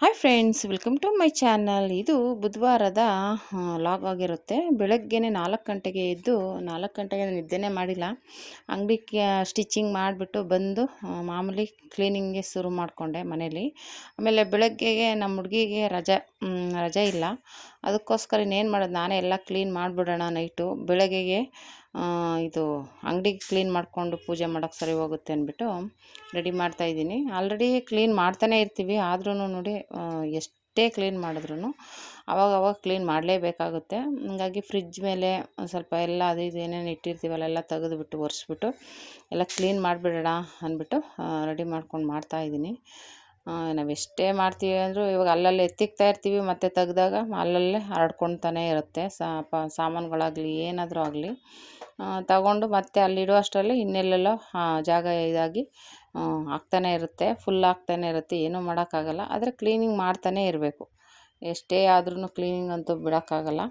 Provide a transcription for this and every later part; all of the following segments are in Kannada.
Hi friends welcome to my channel ಇದು ಬುಧವಾರದ ಲಾಗ್ ಆಗಿರುತ್ತೆ. ಬೆಳಗ್ಗೆನೆ ನಾಲ್ಕು ಗಂಟೆಗೆ ಎದ್ದು, ನಾಲ್ಕು ಗಂಟೆಗೆ ನಿದ್ದೆನೇ ಮಾಡಿಲ್ಲ. ಅಂಗಡಿ ಸ್ಟಿಚಿಂಗ್ ಮಾಡಿಬಿಟ್ಟು ಬಂದು ಮಾಮೂಲಿ ಕ್ಲೀನಿಂಗ್ಗೆ ಶುರು ಮಾಡಿಕೊಂಡೆ ಮನೇಲಿ. ಆಮೇಲೆ ಬೆಳಗ್ಗೆಗೆ ನಮ್ಮ ಹುಡುಗಿಗೆ ರಜೆ ರಜೆ ಇಲ್ಲ. ಅದಕ್ಕೋಸ್ಕರ ಇನ್ನೇನು ಮಾಡೋದು? ನಾನೇ ಎಲ್ಲ ಕ್ಲೀನ್ ಮಾಡಿಬಿಡೋಣ ನೈಟು ಬೆಳಗ್ಗೆಗೆ ಇದು ಅಂಗಡಿ ಕ್ಲೀನ್ ಮಾಡಿಕೊಂಡು ಪೂಜೆ ಮಾಡೋಕ್ಕೆ ಸರಿ ಹೋಗುತ್ತೆ ಅಂದ್ಬಿಟ್ಟು ರೆಡಿ ಮಾಡ್ತಾ ಇದ್ದೀನಿ. ಆಲ್ರೆಡಿ ಕ್ಲೀನ್ ಮಾಡ್ತಾನೆ ಇರ್ತೀವಿ ಆದ್ರೂ ನೋಡಿ ಎಷ್ಟೇ ಕ್ಲೀನ್ ಮಾಡಿದ್ರು ಅವಾಗ ಅವಾಗ ಕ್ಲೀನ್ ಮಾಡಲೇಬೇಕಾಗುತ್ತೆ. ಹಂಗಾಗಿ ಫ್ರಿಜ್ ಮೇಲೆ ಸ್ವಲ್ಪ ಎಲ್ಲ ಅದು ಇದು ಏನೇನು ಇಟ್ಟಿರ್ತೀವಲ್ಲ, ಎಲ್ಲ ತೆಗೆದುಬಿಟ್ಟು, ಒರೆಸ್ಬಿಟ್ಟು ಎಲ್ಲ ಕ್ಲೀನ್ ಮಾಡಿಬಿಡೋಣ ಅಂದ್ಬಿಟ್ಟು ರೆಡಿ ಮಾಡ್ಕೊಂಡು ಮಾಡ್ತಾಯಿದ್ದೀನಿ ನಾವು ಎಷ್ಟೇ ಮಾಡ್ತೀವಿ ಅಂದರೂ ಇವಾಗ ಅಲ್ಲಲ್ಲಿ ಎತ್ತಿಕ್ತಾ ಇರ್ತೀವಿ, ಮತ್ತೆ ತೆಗೆದಾಗ ಅಲ್ಲಲ್ಲೇ ಹರಡ್ಕೊಳ್ತಾನೆ ಇರುತ್ತೆ. ಸಾಮಾನುಗಳಾಗಲಿ ಏನಾದರೂ ಆಗಲಿ. ತಗೊಂಡು ಮತ್ತೆ ಅಲ್ಲಿಡೋ ಅಷ್ಟರಲ್ಲಿ ಇನ್ನೆಲ್ಲೆಲ್ಲೋ ಜಾಗ ಇದಾಗಿ ಆಗ್ತಾನೆ ಇರುತ್ತೆ ಫುಲ್ ಆಗ್ತಾನೆ ಇರುತ್ತೆ, ಏನೂ ಮಾಡೋಕ್ಕಾಗಲ್ಲ. ಆದರೆ ಕ್ಲೀನಿಂಗ್ ಮಾಡ್ತಾನೇ ಇರಬೇಕು. ಎಷ್ಟೇ ಆದ್ರೂ ಕ್ಲೀನಿಂಗ್ ಅಂತೂ ಬಿಡೋಕ್ಕಾಗಲ್ಲ.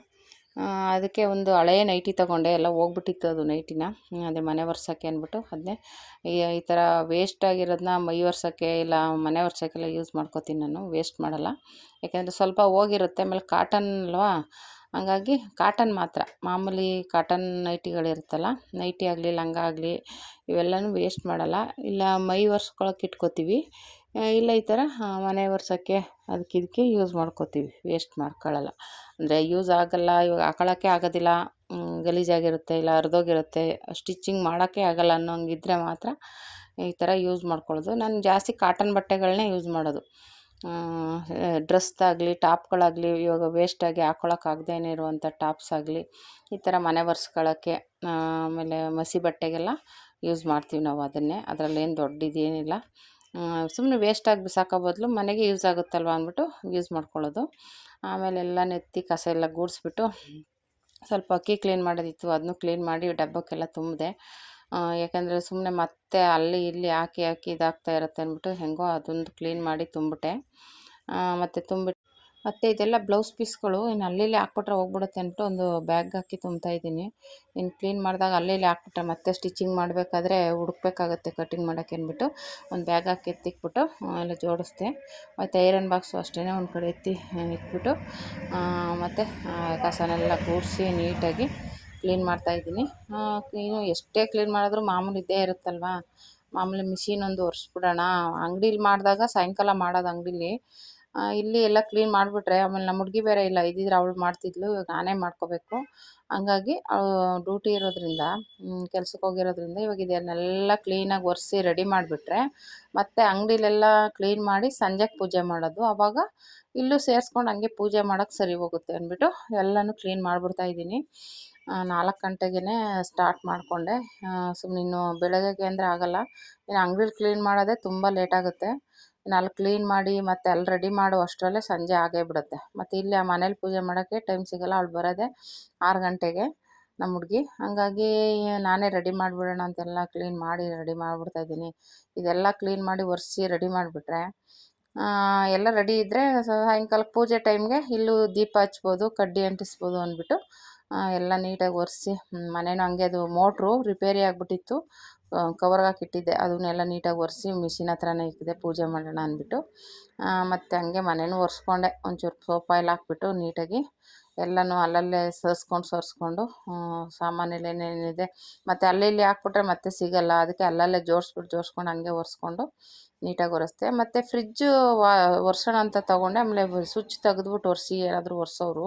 ಅದಕ್ಕೆ ಒಂದು ಹಳೆಯ ನೈಟಿ ತಗೊಂಡೆ, ಎಲ್ಲ ಹೋಗ್ಬಿಟ್ಟಿತ್ತು ಅದು ನೈಟಿನ ಅದೇ ಮನೆ ಒರ್ಸೋಕ್ಕೆ ಅಂದ್ಬಿಟ್ಟು ಅದನ್ನೇ ಈ ಈ ಥರ ವೇಸ್ಟ್ ಆಗಿರೋದನ್ನ ಮೈ ಒರ್ಸೋಕ್ಕೆ ಇಲ್ಲ ಮನೆ ಒರ್ಸೋಕ್ಕೆಲ್ಲ ಯೂಸ್ ಮಾಡ್ಕೋತೀನಿ ನಾನು ವೇಸ್ಟ್ ಮಾಡಲ್ಲ. ಯಾಕೆಂದರೆ ಸ್ವಲ್ಪ ಹೋಗಿರುತ್ತೆ, ಆಮೇಲೆ ಕಾಟನ್ ಅಲ್ವಾ? ಹಂಗಾಗಿ ಕಾಟನ್ ಮಾತ್ರ. ಮಾಮೂಲಿ ಕಾಟನ್ ನೈಟಿಗಳಿರುತ್ತಲ್ಲ ನೈಟಿ ಆಗಲಿ, ಲಂಗ ಆಗಲಿ, ಇವೆಲ್ಲನೂ ವೇಸ್ಟ್ ಮಾಡಲ್ಲ. ಇಲ್ಲ ಮೈ ಒರೆಸ್ಕೊಳಕ್ಕೆ ಇಟ್ಕೋತೀವಿ. ಇಲ್ಲ ಈ ಥರ ಮನೆ ಒರ್ಸೋಕ್ಕೆ ಅದಕ್ಕೆ ಇದಕ್ಕೆ ಯೂಸ್ ಮಾಡ್ಕೋತೀವಿ. ವೇಸ್ಟ್ ಮಾಡ್ಕೊಳ್ಳಲ್ಲ ಅಂದರೆ ಯೂಸ್ ಆಗಲ್ಲ, ಇವಾಗ ಹಾಕೊಳ್ಳೋಕ್ಕೆ ಆಗೋದಿಲ್ಲ ಗಲೀಜಾಗಿರುತ್ತೆ ಇಲ್ಲ ಹರಿದೋಗಿರುತ್ತೆ ಸ್ಟಿಚಿಂಗ್ ಮಾಡೋಕ್ಕೆ ಆಗಲ್ಲ ಅನ್ನೋಂಗಿದ್ರೆ ಮಾತ್ರ ಈ ಥರ ಯೂಸ್ ಮಾಡ್ಕೊಳ್ಳೋದು. ನಾನು ಜಾಸ್ತಿ ಕಾಟನ್ ಬಟ್ಟೆಗಳನ್ನೇ ಯೂಸ್ ಮಾಡೋದು. ಡ್ರೆಸ್ದಾಗಲಿ ಟಾಪ್ಗಳಾಗಲಿ ಇವಾಗ ವೇಸ್ಟಾಗಿ ಹಾಕ್ಕೊಳಕ್ಕಾಗ್ದೇ ಇರುವಂಥ ಟಾಪ್ಸ್ ಆಗಲಿ ಈ ಥರ ಮನೆ ಒರೆಸ್ಕೊಳ್ಳೋಕ್ಕೆ ಆಮೇಲೆ ಮಸಿ ಬಟ್ಟೆಗೆಲ್ಲ ಯೂಸ್ ಮಾಡ್ತೀವಿ ನಾವು ಅದನ್ನೇ. ಅದರಲ್ಲೇನು ದೊಡ್ಡದೇನಿಲ್ಲ. ಸುಮ್ಮನೆ ವೇಸ್ಟಾಗಿ ಬಿಸಾಕೋ ಬದಲು ಮನೆಗೆ ಯೂಸ್ ಆಗುತ್ತಲ್ವ ಅಂದ್ಬಿಟ್ಟು ಯೂಸ್ ಮಾಡ್ಕೊಳ್ಳೋದು. ಆಮೇಲೆ ಎಲ್ಲ ನೆತ್ತಿ ಕಸ ಎಲ್ಲ ಗೂಡಿಸ್ಬಿಟ್ಟು ಸ್ವಲ್ಪ ಅಕ್ಕಿ ಕ್ಲೀನ್ ಮಾಡೋದಿತ್ತು, ಅದನ್ನು ಕ್ಲೀನ್ ಮಾಡಿ ಡಬ್ಬಕ್ಕೆಲ್ಲ ತುಂಬಿದೆ. ಯಾಕಂದರೆ ಸುಮ್ಮನೆ ಮತ್ತೆ ಅಲ್ಲಿ ಇಲ್ಲಿ ಹಾಕಿ ಹಾಕಿ ಇದಾಗ್ತಾ ಇರುತ್ತೆ ಅಂದ್ಬಿಟ್ಟು ಹೆಂಗೋ ಅದೊಂದು ಕ್ಲೀನ್ ಮಾಡಿ ತುಂಬಿಟ್ಟೆ ಮತ್ತು ತುಂಬಿ ಮತ್ತು ಇದೆಲ್ಲ ಬ್ಲೌಸ್ ಪೀಸ್ಗಳು ಇನ್ನು ಅಲ್ಲಿ ಇಲ್ಲಿ ಹಾಕ್ಬಿಟ್ರೆ ಹೋಗ್ಬಿಡುತ್ತೆ ಅಂದ್ಬಿಟ್ಟು ಒಂದು ಬ್ಯಾಗ್ ಹಾಕಿ ತುಂಬ್ತಾ ಇದ್ದೀನಿ. ಇನ್ನು ಕ್ಲೀನ್ ಮಾಡಿದಾಗ ಅಲ್ಲಿ ಇಲ್ಲಿ ಹಾಕ್ಬಿಟ್ರೆ ಮತ್ತೆ ಸ್ಟಿಚಿಂಗ್ ಮಾಡಬೇಕಾದ್ರೆ ಹುಡುಕ್ಬೇಕಾಗತ್ತೆ ಕಟಿಂಗ್ ಮಾಡೋಕ್ಕೆ ಅಂದ್ಬಿಟ್ಟು. ಒಂದು ಬ್ಯಾಗ್ ಹಾಕಿ ಎತ್ತಿಕ್ಬಿಟ್ಟು ಎಲ್ಲ ಜೋಡಿಸ್ದೆ. ಮತ್ತು ಐರನ್ ಬಾಕ್ಸು ಅಷ್ಟೇ ಒಂದು ಕಡೆ ಎತ್ತಿ ಇಟ್ಬಿಟ್ಟು ಮತ್ತು ಕಸನೆಲ್ಲ ಗೂಡಿಸಿ ನೀಟಾಗಿ ಕ್ಲೀನ್ ಮಾಡ್ತಾ ಇದ್ದೀನಿ. ಇನ್ನು ಎಷ್ಟೇ ಕ್ಲೀನ್ ಮಾಡಿದ್ರು ಮಾಮೂಲಿ ಇದ್ದೇ ಇರುತ್ತಲ್ವಾ? ಮಾಮೂಲಿ ಮಿಷಿನ್ ಒಂದು ಒರೆಸ್ಬಿಡೋಣ. ಅಂಗಡೀಲಿ ಮಾಡಿದಾಗ ಸಾಯಂಕಾಲ ಮಾಡೋದು ಅಂಗಡೀಲಿ. ಇಲ್ಲಿ ಎಲ್ಲ ಕ್ಲೀನ್ ಮಾಡಿಬಿಟ್ರೆ ಆಮೇಲೆ ನಮ್ಮ ಹುಡುಗಿ ಬೇರೆ ಇಲ್ಲ. ಇದ್ದಿದ್ರೆ ಅವಳು ಮಾಡ್ತಿದ್ಲು ಇವಾಗ ನಾನೇ ಮಾಡ್ಕೋಬೇಕು. ಹಂಗಾಗಿ ಡ್ಯೂಟಿ ಇರೋದ್ರಿಂದ ಕೆಲ್ಸಕ್ಕೆ ಹೋಗಿರೋದ್ರಿಂದ ಇವಾಗ ಇದನ್ನೆಲ್ಲ ಕ್ಲೀನಾಗಿ ಒರೆಸಿ ರೆಡಿ ಮಾಡಿಬಿಟ್ರೆ ಮತ್ತು ಅಂಗಡಿಲೆಲ್ಲ ಕ್ಲೀನ್ ಮಾಡಿ ಸಂಜೆಗೆ ಪೂಜೆ ಮಾಡೋದು. ಆವಾಗ ಇಲ್ಲೂ ಸೇರಿಸ್ಕೊಂಡು ಹಂಗೆ ಪೂಜೆ ಮಾಡೋಕ್ಕೆ ಸರಿ ಹೋಗುತ್ತೆ ಅಂದ್ಬಿಟ್ಟು ಎಲ್ಲನೂ ಕ್ಲೀನ್ ಮಾಡಿಬಿಡ್ತಾ ಇದ್ದೀನಿ. ನಾಲ್ಕು ಗಂಟೆಗೇ ಸ್ಟಾರ್ಟ್ ಮಾಡಿಕೊಂಡೆ. ಸುಮ್ಮನೆ ಇನ್ನು ಬೆಳಗ್ಗೆಗೆ ಅಂದರೆ ಆಗೋಲ್ಲ. ಇನ್ನು ಅಂಗಡಿಲಿ ಕ್ಲೀನ್ ಮಾಡೋದೇ ತುಂಬ ಲೇಟಾಗುತ್ತೆ ಇನ್ನು ಅಲ್ಲಿ ಕ್ಲೀನ್ ಮಾಡಿ ಮತ್ತೆ ಅಲ್ಲಿ ರೆಡಿ ಮಾಡೋ ಅಷ್ಟರಲ್ಲೇ ಸಂಜೆ ಆಗೇ ಬಿಡುತ್ತೆ. ಮತ್ತು ಇಲ್ಲಿ ಆ ಮನೇಲಿ ಪೂಜೆ ಮಾಡೋಕ್ಕೆ ಟೈಮ್ ಸಿಗೋಲ್ಲ. ಅವಳು ಬರೋದೇ ಆರು ಗಂಟೆಗೆ ನಮ್ಮ ಹುಡುಗಿ. ಹಂಗಾಗಿ ನಾನೇ ರೆಡಿ ಮಾಡಿಬಿಡೋಣ ಅಂತೆಲ್ಲ ಕ್ಲೀನ್ ಮಾಡಿ ರೆಡಿ ಮಾಡಿಬಿಡ್ತಾ ಇದ್ದೀನಿ. ಇದೆಲ್ಲ ಕ್ಲೀನ್ ಮಾಡಿ ಒರೆಸಿ ರೆಡಿ ಮಾಡಿಬಿಟ್ರೆ ಎಲ್ಲ ರೆಡಿ ಇದ್ದರೆ ಸಾಯಂಕಾಲ ಪೂಜೆ ಟೈಮ್ಗೆ ಇಲ್ಲೂ ದೀಪ ಹಚ್ಬೋದು, ಕಡ್ಡಿ ಅಂಟಿಸ್ಬೋದು ಅಂದ್ಬಿಟ್ಟು ಎಲ್ಲ ನೀಟಾಗಿ ಒರೆಸಿ ಮನೇನೂ ಹಂಗೆ ಅದು ಮೋಟ್ರು ರಿಪೇರಿ ಆಗಿಬಿಟ್ಟಿತ್ತು. ಕವರ್ಗಾಕಿ ಹಾಕಿಟ್ಟಿದ್ದೆ, ಅದನ್ನೆಲ್ಲ ನೀಟಾಗಿ ಒರೆಸಿ ಮಿಷಿನ್ ಹತ್ರನೇ ಇಟ್ಟಿದ್ದೆ ಪೂಜೆ ಮಾಡೋಣ ಅಂದ್ಬಿಟ್ಟು. ಮತ್ತು ಹಂಗೆ ಮನೇನೂ ಒರೆಸ್ಕೊಂಡೆ, ಒಂಚೂರು ಸೋಪ್ ಎಲ್ಲ ಹಾಕ್ಬಿಟ್ಟು ನೀಟಾಗಿ ಎಲ್ಲನೂ ಅಲ್ಲಲ್ಲೇ ಸರಿಸ್ಕೊಂಡು ಸರಿಸ್ಕೊಂಡು ಸಾಮಾನೆಲ್ಲ ಏನೇನಿದೆ, ಮತ್ತು ಅಲ್ಲಿ ಇಲ್ಲಿ ಹಾಕ್ಬಿಟ್ರೆ ಮತ್ತೆ ಸಿಗಲ್ಲ, ಅದಕ್ಕೆ ಅಲ್ಲಲ್ಲೇ ಜೋಡಿಸ್ಬಿಟ್ಟು ಜೋಡಿಸ್ಕೊಂಡು ಹಂಗೆ ಒರೆಸ್ಕೊಂಡು ನೀಟಾಗಿ ಒರೆಸ್ತೆ ಮತ್ತು ಫ್ರಿಜ್ಜು ವಾ, ಒರೆಸೋಣ ಅಂತ ತೊಗೊಂಡೆ. ಆಮೇಲೆ ಸ್ವಿಚ್ ತೆಗೆದ್ಬಿಟ್ಟು ಒರೆಸಿ ಏನಾದರೂ ಒರೆಸೋರು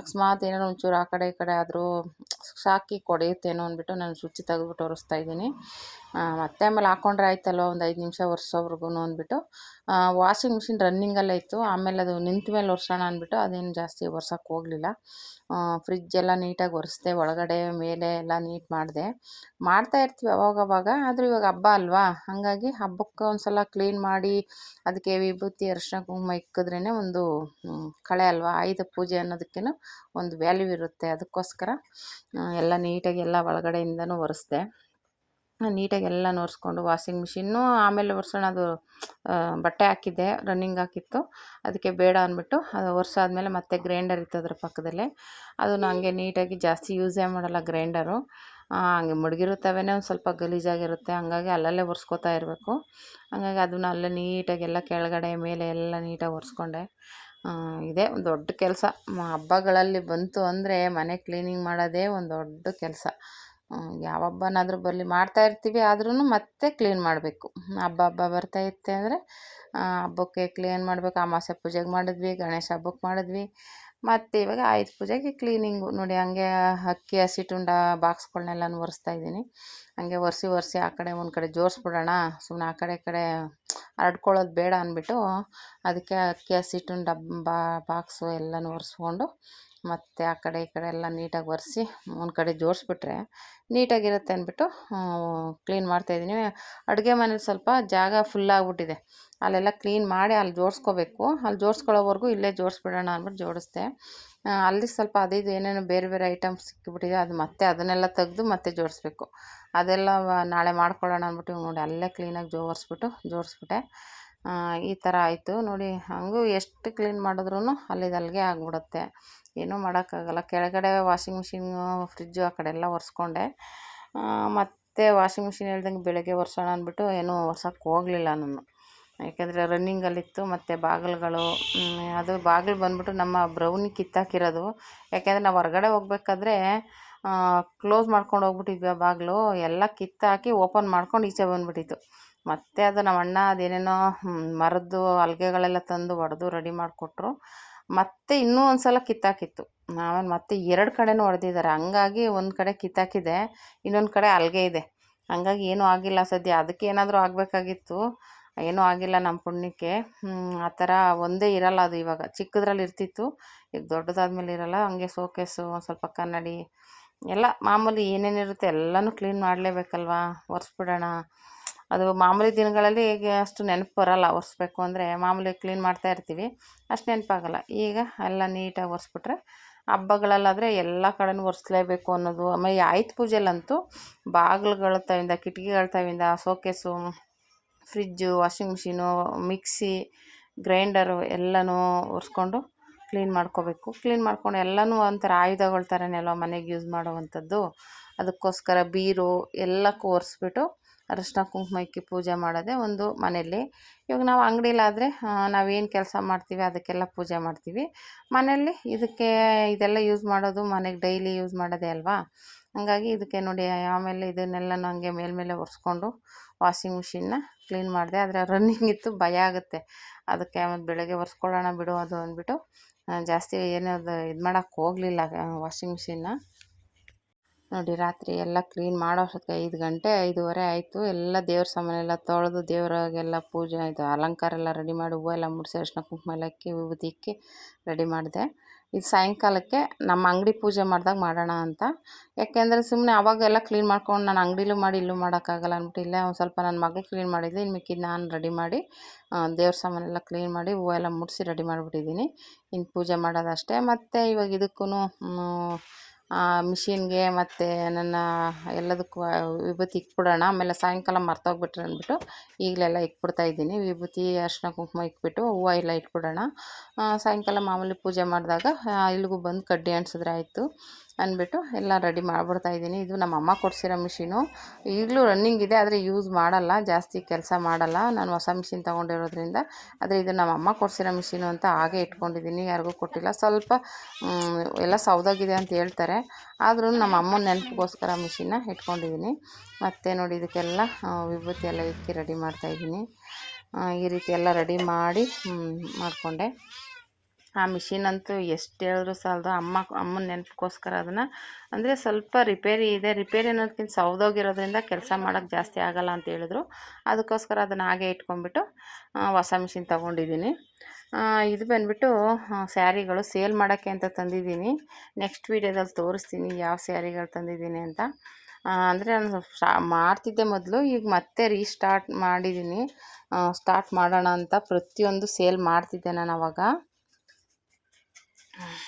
ಅಕಸ್ಮಾತ್ ಏನಾದ್ರು ಒಂಚೂರು ಆ ಕಡೆ ಈ ಕಡೆ ಆದರೂ ಸಾಕಿ ಕೊಡೆಯುತ್ತೇನೋ ಅಂದ್ಬಿಟ್ಟು ನಾನು ಸ್ವಿಚ್ ತೆಗೆದ್ಬಿಟ್ಟು ಒರೆಸ್ತಾ ಇದ್ದೀನಿ. ಮತ್ತೆ ಆಮೇಲೆ ಹಾಕೊಂಡ್ರೆ ಆಯ್ತಲ್ವ? ಒಂದು ಐದು ನಿಮಿಷ ಒರೆಸೋವ್ರಿಗೂ ಅಂದ್ಬಿಟ್ಟು. ವಾಷಿಂಗ್ ಮಿಷಿನ್ ರನ್ನಿಂಗಲ್ಲೇ ಇತ್ತು. ಆಮೇಲೆ ಅದು ನಿಂತ ಮೇಲೆ ಒರೆಸೋಣ ಅಂದ್ಬಿಟ್ಟು ಅದೇನು ಜಾಸ್ತಿ ಒರ್ಸೋಕ್ಕೆ ಹೋಗಲಿಲ್ಲ. ಫ್ರಿಜ್ ಎಲ್ಲ ನೀಟಾಗಿ ಒರೆಸ್ದೆ, ಒಳಗಡೆ ಮೇಲೆ ಎಲ್ಲ ನೀಟ್ ಮಾಡಿದೆ. ಮಾಡ್ತಾ ಇರ್ತೀವಿ ಅವಾಗವಾಗ, ಆದರೂ ಇವಾಗ ಹಬ್ಬ ಅಲ್ವಾ? ಹಾಗಾಗಿ ಹಬ್ಬಕ್ಕೆ ಒಂದು ಸಲ ಕ್ಲೀನ್ ಮಾಡಿ, ಅದಕ್ಕೆ ವಿಭೂತಿ, ಅರಿಶಿನ ಕುಂಕುಮ ಇಕ್ಕಿದ್ರೇ ಒಂದು ಕಳೆ ಅಲ್ವಾ? ಆಯುಧ ಪೂಜೆ ಅನ್ನೋದಕ್ಕೇನು ಒಂದು ವ್ಯಾಲ್ಯೂ ಇರುತ್ತೆ. ಅದಕ್ಕೋಸ್ಕರ ಎಲ್ಲ ನೀಟಾಗಿ ಎಲ್ಲ ಒಳಗಡೆಯಿಂದನೂ ಒರೆಸ್ದೆ. ನೀಟಾಗಿ ಎಲ್ಲ ಒರೆಸ್ಕೊಂಡು ವಾಷಿಂಗ್ ಮಿಷಿನ್ನು. ಆಮೇಲೆ ಒರೆಸೋಣ ಅದು ಬಟ್ಟೆ ಹಾಕಿದ್ದೆ ರನ್ನಿಂಗ್ ಹಾಕಿತ್ತು. ಅದಕ್ಕೆ ಬೇಡ ಅಂದ್ಬಿಟ್ಟು ಅದು ಒರೆಸಾದ್ಮೇಲೆ ಮತ್ತೆ ಗ್ರೈಂಡರ್ ಇತ್ತು ಅದ್ರ ಪಕ್ಕದಲ್ಲೇ. ಅದನ್ನು ಹಂಗೆ ನೀಟಾಗಿ ಜಾಸ್ತಿ ಯೂಸೇ ಮಾಡಲ್ಲ ಗ್ರೈಂಡರು ಹಂಗೆ ಮುಡುಗಿರುತ್ತವೆ ಒಂದು ಸ್ವಲ್ಪ ಗಲೀಜಾಗಿರುತ್ತೆ. ಹಂಗಾಗಿ ಅಲ್ಲಲ್ಲೇ ಒರೆಸ್ಕೋತಾ ಇರಬೇಕು. ಹಂಗಾಗಿ ಅದನ್ನ ಅಲ್ಲೇ ನೀಟಾಗಿ ಎಲ್ಲ ಕೆಳಗಡೆ, ಮೇಲೆ ಎಲ್ಲ ನೀಟಾಗಿ ಒರೆಸ್ಕೊಂಡೆ. ಇದೇ ಒಂದು ದೊಡ್ಡ ಕೆಲಸ. ಹಬ್ಬಗಳಲ್ಲಿ ಬಂತು ಅಂದರೆ ಮನೆ ಕ್ಲೀನಿಂಗ್ ಮಾಡೋದೇ ಒಂದು ದೊಡ್ಡ ಕೆಲಸ. ಯಾವ ಹಬ್ಬನಾದರೂ ಬರಲಿ ಮಾಡ್ತಾ ಇರ್ತೀವಿ ಆದ್ರೂ ಮತ್ತೆ ಕ್ಲೀನ್ ಮಾಡಬೇಕು. ಹಬ್ಬ ಹಬ್ಬ ಬರ್ತಾ ಇತ್ತೆ ಅಂದರೆ ಹಬ್ಬಕ್ಕೆ ಕ್ಲೀನ್ ಮಾಡಬೇಕು. ಅಮಾವಾಸ್ಯೆ ಪೂಜೆಗೆ ಮಾಡಿದ್ವಿ, ಗಣೇಶ ಹಬ್ಬಕ್ಕೆ ಮಾಡಿದ್ವಿ. ಮತ್ತು ಇವಾಗ ಆಯುಧ ಪೂಜೆಗೆ ಕ್ಲೀನಿಂಗು ನೋಡಿ ಹಂಗೆ ಅಕ್ಕಿ ಹಸಿಟುಂಡ ಬಾಕ್ಸ್ಗಳನ್ನೆಲ್ಲ ಒರೆಸ್ತಾ ಇದ್ದೀನಿ. ಹಂಗೆ ಒರೆಸಿ ಒರೆಸಿ ಆ ಕಡೆ ಒಂದು ಕಡೆ ಜೋಡಿಸ್ಬಿಡೋಣ ಸುಮ್ಮನೆ ಆ ಕಡೆ ಕಡೆ ಹರಡ್ಕೊಳ್ಳೋದು ಬೇಡ ಅಂದ್ಬಿಟ್ಟು ಅದಕ್ಕೆ ಅಕ್ಕಿ ಹಸಿಟುಂಡ ಡಬ್ಬ ಬಾಕ್ಸು ಎಲ್ಲನೂ ಒರೆಸ್ಕೊಂಡು ಮತ್ತು ಆ ಕಡೆ ಈ ಕಡೆ ಎಲ್ಲ ನೀಟಾಗಿ ಒರೆಸಿ ಒಂದು ಕಡೆ ಜೋಡಿಸ್ಬಿಟ್ರೆ ನೀಟಾಗಿರುತ್ತೆ ಅಂದ್ಬಿಟ್ಟು ಕ್ಲೀನ್ ಮಾಡ್ತಾಯಿದ್ದೀನಿ ಅಡುಗೆ ಮನೇಲಿ ಸ್ವಲ್ಪ ಜಾಗ ಫುಲ್ ಆಗಿಬಿಟ್ಟಿದೆ. ಅಲ್ಲೆಲ್ಲ ಕ್ಲೀನ್ ಮಾಡಿ ಅಲ್ಲಿ ಜೋಡಿಸ್ಕೋಬೇಕು. ಅಲ್ಲಿ ಜೋಡಿಸ್ಕೊಳ್ಳೋವರೆಗೂ ಇಲ್ಲೇ ಜೋಡಿಸ್ಬಿಡೋಣ ಅಂದ್ಬಿಟ್ಟು ಜೋಡಿಸ್ದೆ. ಅಲ್ಲಿ ಸ್ವಲ್ಪ ಅದಿದು ಏನೇನು ಬೇರೆ ಬೇರೆ ಐಟಮ್ಸ್ ಸಿಕ್ಕಿಬಿಟ್ಟಿದೆ ಅದು ಮತ್ತೆ ಅದನ್ನೆಲ್ಲ ತೆಗೆದು ಮತ್ತೆ ಜೋಡಿಸ್ಬೇಕು. ಅದೆಲ್ಲ ನಾಳೆ ಮಾಡ್ಕೊಳ್ಳೋಣ ಅಂದ್ಬಿಟ್ಟು ನೋಡಿ, ಅಲ್ಲೇ ಕ್ಲೀನಾಗಿ ಜೋಡಿಸ್ಬಿಟ್ಟು, ಜೋಡಿಸ್ಬಿಟ್ಟೆ. ಈ ಥರ ಆಯಿತು. ನೋಡಿ, ಹಾಗೂ ಎಷ್ಟು ಕ್ಲೀನ್ ಮಾಡಿದ್ರೂ ಅಲ್ಲಿದು ಅಲ್ಲಿಗೆ ಆಗ್ಬಿಡುತ್ತೆ. ಏನೂ ಮಾಡೋಕ್ಕಾಗಲ್ಲ. ಕೆಳಗಡೆ ವಾಷಿಂಗ್ ಮಿಷಿನ್ನು ಫ್ರಿಜ್ಜು ಆ ಕಡೆ ಎಲ್ಲ ಒರೆಸ್ಕೊಂಡೆ. ಮತ್ತು ವಾಷಿಂಗ್ ಮಿಷಿನ್ ಹೇಳ್ದಂಗೆ ಬೆಳಗ್ಗೆ ಒರೆಸೋಣ ಅಂದ್ಬಿಟ್ಟು ಏನೂ ಒರ್ಸೋಕ್ಕೆ ಹೋಗಲಿಲ್ಲ ನಾನು. ಯಾಕೆಂದರೆ ರನ್ನಿಂಗಲ್ಲಿತ್ತು ಮತ್ತು ಬಾಗಿಲುಗಳು ಅದು ಬಾಗಿಲು ಬಂದ್ಬಿಟ್ಟು ನಮ್ಮ ಬ್ರೌನಿ ಕಿತ್ತಾಕಿರೋದು. ಯಾಕೆಂದರೆ ನಾವು ಹೊರಗಡೆ ಹೋಗ್ಬೇಕಾದ್ರೆ ಕ್ಲೋಸ್ ಮಾಡ್ಕೊಂಡು ಹೋಗ್ಬಿಟ್ಟಿದ್ವಿ ಆ ಬಾಗಿಲು. ಎಲ್ಲ ಕಿತ್ತಾಕಿ ಓಪನ್ ಮಾಡ್ಕೊಂಡು ಈಚೆ ಬಂದುಬಿಟ್ಟಿತ್ತು. ಮತ್ತೆ ಅದು ನಮ್ಮ ಅಣ್ಣ ಅದೇನೇನೋ ಮರದ್ದು ಅಲ್ಗೆಗಳೆಲ್ಲ ತಂದು ಹೊಡೆದು ರೆಡಿ ಮಾಡಿಕೊಟ್ರು. ಮತ್ತೆ ಇನ್ನೂ ಒಂದು ಸಲ ಕಿತ್ತಾಕಿತ್ತು. ಆಮೇಲೆ ಮತ್ತೆ ಎರಡು ಕಡೆನೂ ಹೊಡೆದಿದ್ದಾರೆ ಹಂಗಾಗಿ ಒಂದು ಕಡೆ ಕಿತ್ತಾಕಿದೆ, ಇನ್ನೊಂದು ಕಡೆ ಅಲ್ಗೆ ಇದೆ. ಹಂಗಾಗಿ ಏನೂ ಆಗಿಲ್ಲ ಸದ್ಯ. ಅದಕ್ಕೆ ಏನಾದರೂ ಆಗಬೇಕಾಗಿತ್ತು. ಏನೂ ಆಗಿಲ್ಲ ನಮ್ಮ ಪುಣ್ಯಕ್ಕೆ. ಆ ಥರ ಒಂದೇ ಇರಲ್ಲ ಅದು ಇವಾಗ. ಚಿಕ್ಕದ್ರಲ್ಲಿ ಇರ್ತಿತ್ತು, ಈಗ ದೊಡ್ಡದಾದ್ಮೇಲೆ ಇರಲ್ಲ. ಹಂಗೆ ಸೋಕೇಸು ಒಂದು ಸ್ವಲ್ಪ ಕನ್ನಡಿ, ಎಲ್ಲ ಮಾಮೂಲಿ ಏನೇನಿರುತ್ತೆ ಎಲ್ಲನೂ ಕ್ಲೀನ್ ಮಾಡಲೇಬೇಕಲ್ವಾ? ಒರೆಸ್ಬಿಡೋಣ. ಅದು ಮಾಮೂಲಿ ದಿನಗಳಲ್ಲಿ ಈಗ ಅಷ್ಟು ನೆನಪು ಬರಲ್ಲ, ಒರೆಸ್ಬೇಕು ಅಂದರೆ ಮಾಮೂಲಿ ಕ್ಲೀನ್ ಮಾಡ್ತಾ ಇರ್ತೀವಿ. ಅಷ್ಟು ನೆನಪಾಗಲ್ಲ. ಈಗ ಎಲ್ಲ ನೀಟಾಗಿ ಒರೆಸ್ಬಿಟ್ರೆ ಹಬ್ಬಗಳಲ್ಲಾದರೆ ಎಲ್ಲ ಕಡೆನೂ ಒರೆಸ್ಲೇಬೇಕು ಅನ್ನೋದು. ಆಮೇಲೆ ಈ ಆಯುಧ ಪೂಜೆಲಂತೂ ಬಾಗಿಲುಗಳ ತವಿಂದ, ಕಿಟಕಿಗಳ ತವಿಂದ, showcase, fridge, washing machine, mixie, grinder ಎಲ್ಲನೂ ಒರೆಸ್ಕೊಂಡು ಕ್ಲೀನ್ ಮಾಡ್ಕೋಬೇಕು. ಕ್ಲೀನ್ ಮಾಡ್ಕೊಂಡು ಎಲ್ಲನೂ ಒಂಥರ ಆಯುಧಗಳ ಥರನೇ ಅಲ್ವಾ ಮನೆಗೆ ಯೂಸ್ ಮಾಡೋವಂಥದ್ದು. ಅದಕ್ಕೋಸ್ಕರ ಬೀರು ಎಲ್ಲಕ್ಕೂ ಒರೆಸ್ಬಿಟ್ಟು ಅರಿಶಿನ ಕುಂಕುಮ ಇಕ್ಕಿ ಪೂಜೆ ಮಾಡೋದೆ ಒಂದು ಮನೆಯಲ್ಲಿ. ಇವಾಗ ನಾವು ಅಂಗಡಿಲಾದರೆ ನಾವೇನು ಕೆಲಸ ಮಾಡ್ತೀವಿ ಅದಕ್ಕೆಲ್ಲ ಪೂಜೆ ಮಾಡ್ತೀವಿ. ಮನೆಯಲ್ಲಿ ಇದಕ್ಕೆ ಇದೆಲ್ಲ ಯೂಸ್ ಮಾಡೋದು ಮನೆಗೆ ಡೈಲಿ ಯೂಸ್ ಮಾಡೋದೇ ಅಲ್ವಾ? ಹಂಗಾಗಿ ಇದಕ್ಕೆ ನೋಡಿ, ಆಮೇಲೆ ಇದನ್ನೆಲ್ಲ ಹಂಗೆ ಮೇಲ್ಮೇಲೆ ಒರೆಸ್ಕೊಂಡು ವಾಷಿಂಗ್ ಮಿಷಿನ್ನ ಕ್ಲೀನ್ ಮಾಡಿದೆ. ಆದರೆ ರನ್ನಿಂಗ್ ಇತ್ತು, ಭಯ ಆಗುತ್ತೆ. ಅದಕ್ಕೆ ಆಮೇಲೆ ಬೆಳಗ್ಗೆ ಒರೆಸ್ಕೊಳ್ಳೋಣ ಬಿಡು ಅದು ಅಂದ್ಬಿಟ್ಟು ಜಾಸ್ತಿ ಏನೂ ಅದು ಇದು ಮಾಡೋಕ್ಕೆ ಹೋಗಲಿಲ್ಲ ವಾಷಿಂಗ್ ಮಿಷಿನ್ನ ನೋಡಿ ರಾತ್ರಿ ಎಲ್ಲ ಕ್ಲೀನ್ ಮಾಡೋ ಅಷ್ಟೊತ್ತಿಗೆ ಐದು ಗಂಟೆ, ಐದೂವರೆ ಆಯಿತು. ಎಲ್ಲ ದೇವ್ರ ಸಾಮಾನೆಲ್ಲ ತೊಳೆದು ದೇವರಿಗೆಲ್ಲ ಪೂಜೆ ಇದು ಅಲಂಕಾರ ಎಲ್ಲ ರೆಡಿ ಮಾಡಿ ಹೂವು ಎಲ್ಲ ಮುಡಿಸಿ ಅರಿಶಿನ ಕುಂಕುಮ ಎಲ್ಲ ಇಕ್ಕಿ ರೆಡಿ ಮಾಡಿದೆ. ಇದು ಸಾಯಂಕಾಲಕ್ಕೆ ನಮ್ಮ ಅಂಗಡಿ ಪೂಜೆ ಮಾಡಿದಾಗ ಮಾಡೋಣ ಅಂತ. ಯಾಕೆಂದರೆ ಸುಮ್ಮನೆ ಅವಾಗೆಲ್ಲ ಕ್ಲೀನ್ ಮಾಡ್ಕೊಂಡು ನಾನು ಅಂಗಡಿಲೂ ಮಾಡಿ ಇಲ್ಲೂ ಮಾಡೋಕ್ಕಾಗಲ್ಲ ಅಂದ್ಬಿಟ್ಟು ಇಲ್ಲೇ ಒಂದು ಸ್ವಲ್ಪ ನನ್ನ ಮಗಳು ಕ್ಲೀನ್ ಮಾಡಿದ್ದೆ ಇನ್ನು ಮಿಕ್ಕಿದ್ದು ನಾನು ರೆಡಿ ಮಾಡಿ ದೇವ್ರ ಸಾಮಾನೆಲ್ಲ ಕ್ಲೀನ್ ಮಾಡಿ ಹೂವು ಎಲ್ಲ ಮುಡಿಸಿ ರೆಡಿ ಮಾಡಿಬಿಟ್ಟಿದ್ದೀನಿ. ಇನ್ನು ಪೂಜೆ ಮಾಡೋದಷ್ಟೇ. ಮತ್ತು ಇವಾಗ ಇದಕ್ಕೂ ಮಿಷಿನ್ಗೆ ಮತ್ತು ನನ್ನ ಎಲ್ಲದಕ್ಕೂ ವಿಭೂತಿ ಇಕ್ಬಿಡೋಣ ಆಮೇಲೆ ಸಾಯಂಕಾಲ ಮರ್ತೋಗ್ಬಿಟ್ರೆ ಅಂದ್ಬಿಟ್ಟು ಈಗಲೆಲ್ಲ ಇಕ್ಬಿಡ್ತಾ ಇದ್ದೀನಿ. ವಿಭೂತಿ ಅರಿಶಿನ ಕುಂಕುಮ ಇಕ್ಬಿಟ್ಟು ಹೂವು ಎಲ್ಲ ಇಟ್ಬಿಡೋಣ. ಸಾಯಂಕಾಲ ಮಾಮೂಲಿ ಪೂಜೆ ಮಾಡಿದಾಗ ಇಲ್ಲಿಗೂ ಬಂದು ಕಡ್ಡಿ ಅಂಟಿಸಿದ್ರೆ ಆಯಿತು. ಅಂದ್ಬಿಟ್ಟು ಎಲ್ಲ ರೆಡಿ ಮಾಡಿಬಿಡ್ತಾ ಇದ್ದೀನಿ. ಇದು ನಮ್ಮ ಅಮ್ಮ ಕೊಡಿಸಿರೋ ಮಿಷಿನು. ಈಗಲೂ ರನ್ನಿಂಗ್ ಇದೆ, ಆದರೆ ಯೂಸ್ ಮಾಡಲ್ಲ, ಜಾಸ್ತಿ ಕೆಲಸ ಮಾಡಲ್ಲ. ನಾನು ಹೊಸ ಮಿಷಿನ್ ತೊಗೊಂಡಿರೋದ್ರಿಂದ. ಆದರೆ ಇದು ನಮ್ಮ ಅಮ್ಮ ಕೊಡಿಸಿರೋ ಮಿಷಿನು ಅಂತ ಹಾಗೆ ಇಟ್ಕೊಂಡಿದ್ದೀನಿ, ಯಾರಿಗೂ ಕೊಟ್ಟಿಲ್ಲ. ಸ್ವಲ್ಪ ಎಲ್ಲ ಸೌದಾಗಿದೆ ಅಂತ ಹೇಳ್ತಾರೆ. ಆದ್ರೂ ನಮ್ಮ ಅಮ್ಮನ ನೆನಪಿಗೋಸ್ಕರ ಮಿಷಿನ್ನ ಇಟ್ಕೊಂಡಿದ್ದೀನಿ. ಮತ್ತು ನೋಡಿ, ಇದಕ್ಕೆಲ್ಲ ವಿಭೂತಿ ಎಲ್ಲ ಇಕ್ಕಿ ರೆಡಿ ಮಾಡ್ತಾಯಿದ್ದೀನಿ ಈ ರೀತಿ ಎಲ್ಲ ರೆಡಿ ಮಾಡಿ ಮಾಡಿಕೊಂಡೆ. ಆ ಮಿಷಿನ್ ಅಂತೂ ಎಷ್ಟು ಹೇಳಿದ್ರು ಸಾಲದು. ಅಮ್ಮ, ಅಮ್ಮನ ನೆನಪಿಗೋಸ್ಕರ ಅದನ್ನು. ಅಂದರೆ ಸ್ವಲ್ಪ ರಿಪೇರಿ ಇದೆ. ರಿಪೇರಿ ಅನ್ನೋದಕ್ಕಿಂತ ಸೌದೋಗಿರೋದ್ರಿಂದ ಕೆಲಸ ಮಾಡೋಕ್ಕೆ ಜಾಸ್ತಿ ಆಗಲ್ಲ ಅಂತ ಹೇಳಿದ್ರು. ಅದಕ್ಕೋಸ್ಕರ ಅದನ್ನು ಹಾಗೆ ಇಟ್ಕೊಂಡ್ಬಿಟ್ಟು ಹೊಸ ಮಿಷಿನ್ ತೊಗೊಂಡಿದ್ದೀನಿ. ಇದು ಬಂದ್ಬಿಟ್ಟು ಸ್ಯಾರಿಗಳು ಸೇಲ್ ಮಾಡೋಕ್ಕೆ ಅಂತ ತಂದಿದ್ದೀನಿ. ನೆಕ್ಸ್ಟ್ ವೀಡಿಯೋದಲ್ಲಿ ತೋರಿಸ್ತೀನಿ ಯಾವ ಸ್ಯಾರಿಗಳು ತಂದಿದ್ದೀನಿ ಅಂತ. ಅಂದರೆ ನಾನು ಸ್ಟಾ ಮಾಡ್ತಿದ್ದೆ ಮೊದಲು. ಈಗ ಮತ್ತೆ ರೀಸ್ಟಾರ್ಟ್ ಮಾಡಿದ್ದೀನಿ ಸ್ಟಾರ್ಟ್ ಮಾಡೋಣ ಅಂತ ಪ್ರತಿಯೊಂದು ಸೇಲ್ ಮಾಡ್ತಿದ್ದೆ ನಾನು ಅವಾಗ. Mm.